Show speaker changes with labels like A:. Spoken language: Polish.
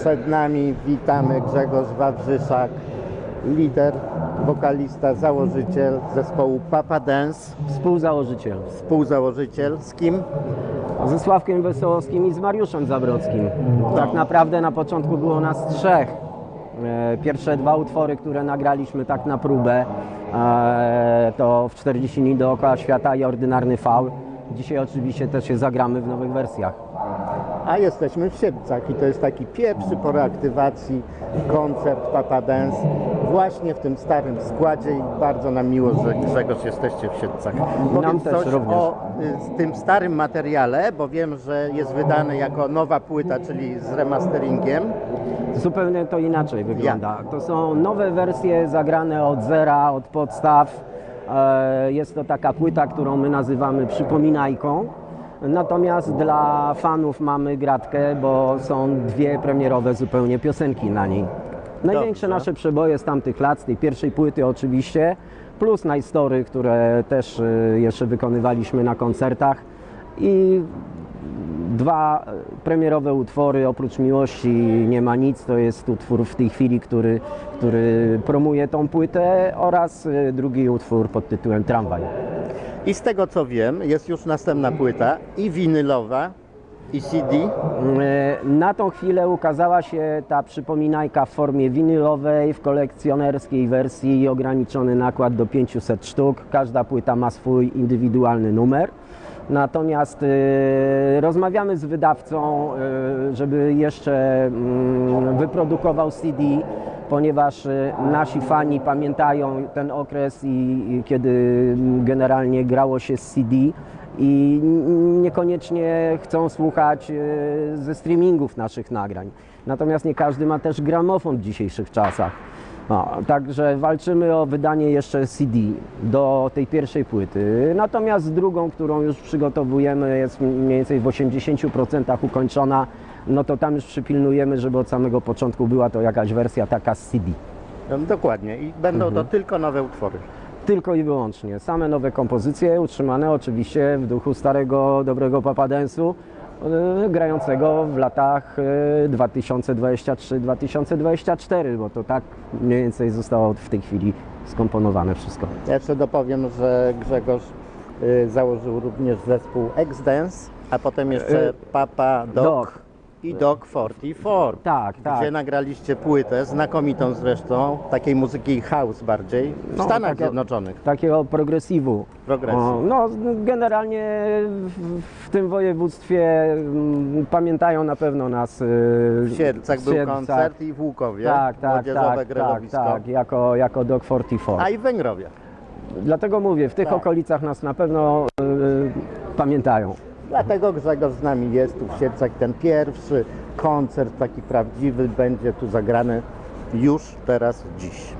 A: Przed nami witamy Grzegorz Wawrzyszak, lider, wokalista, założyciel zespołu Papa Dance,
B: Współzałożyciel.
A: współzałożyciel z kim?
B: Ze Sławkiem Wesołowskim i z Mariuszem Zabrodzkim. Tak naprawdę na początku było nas trzech. E, Pierwsze dwa utwory, które nagraliśmy tak na próbę, e, to w 40 dni dookoła świata i Ordynarny Faul. Dzisiaj oczywiście też je zagramy w nowych wersjach.
A: A jesteśmy w Siedlcach i to jest taki pierwszy po reaktywacji koncert Papa Dance właśnie w tym starym składzie i bardzo nam miło, że Grzegorz jesteście w Siedlcach. Powiedz
B: też
A: coś
B: również.
A: o y, tym starym materiale, bo wiem, że jest wydany jako nowa płyta, czyli z remasteringiem.
B: Zupełnie to inaczej wygląda. To są nowe wersje zagrane od zera, od podstaw. E, Jest to taka płyta, którą my nazywamy przypominajką. Natomiast dla fanów mamy gratkę, bo są dwie premierowe zupełnie piosenki na niej. Największe
A: Dobrze.
B: nasze przeboje z tamtych lat, z tej pierwszej płyty oczywiście, plus najstory, które też e, jeszcze wykonywaliśmy na koncertach i dwa premierowe utwory, oprócz Miłości nie ma nic, to jest utwór w tej chwili, który, który promuje tą płytę oraz e, drugi utwór pod tytułem Tramwaj.
A: I z tego co wiem, jest już następna płyta i winylowa, i CD.
B: E, Na tą chwilę ukazała się ta przypominajka w formie winylowej, w kolekcjonerskiej wersji i ograniczony nakład do 500 sztuk. Każda płyta ma swój indywidualny numer. Natomiast e, rozmawiamy z wydawcą, e, żeby jeszcze mm, wyprodukował CD, ponieważ e, nasi fani pamiętają ten okres i, i kiedy mm, generalnie grało się z CD i niekoniecznie chcą słuchać e, ze streamingów naszych nagrań. Natomiast nie każdy ma też gramofon w dzisiejszych czasach. No, także walczymy o wydanie jeszcze CD do tej pierwszej płyty. Natomiast drugą, którą już przygotowujemy, jest mniej więcej w 80% ukończona. No to tam już przypilnujemy, żeby od samego początku była to jakaś wersja taka z CD.
A: No, dokładnie. I będą to tylko nowe utwory.
B: Tylko i wyłącznie. Same nowe kompozycje, utrzymane oczywiście w duchu starego, dobrego papadensu, yy, grającego w latach yy, 2023-2024, bo to tak mniej więcej zostało w tej chwili skomponowane wszystko.
A: Ja jeszcze dopowiem, że Grzegorz y, założył również zespół X-Dance, a potem jeszcze Papa Dog,
B: Dog.
A: I Dog 44.
B: Tak, tak.
A: Gdzie nagraliście płytę, znakomitą zresztą, takiej muzyki house bardziej, w
B: No,
A: Stanach Zjednoczonych.
B: Takiego progresivu.
A: Progresive.
B: O, No, generalnie w, w tym województwie mm, pamiętają na pewno nas. yy,
A: W Siedlcach był koncert i w Łukowie,
B: Tak, tak,
A: młodzieżowe
B: tak, tak,
A: grelowisko,
B: tak, jako, jako Dog 44.
A: a i w Węgrowie.
B: Dlatego mówię, w tych
A: Tak.
B: okolicach nas na pewno yy, pamiętają.
A: Dlatego Grzegorz z nami jest tu w Siedlcach. Ten pierwszy koncert taki prawdziwy będzie tu zagrany już teraz, dziś.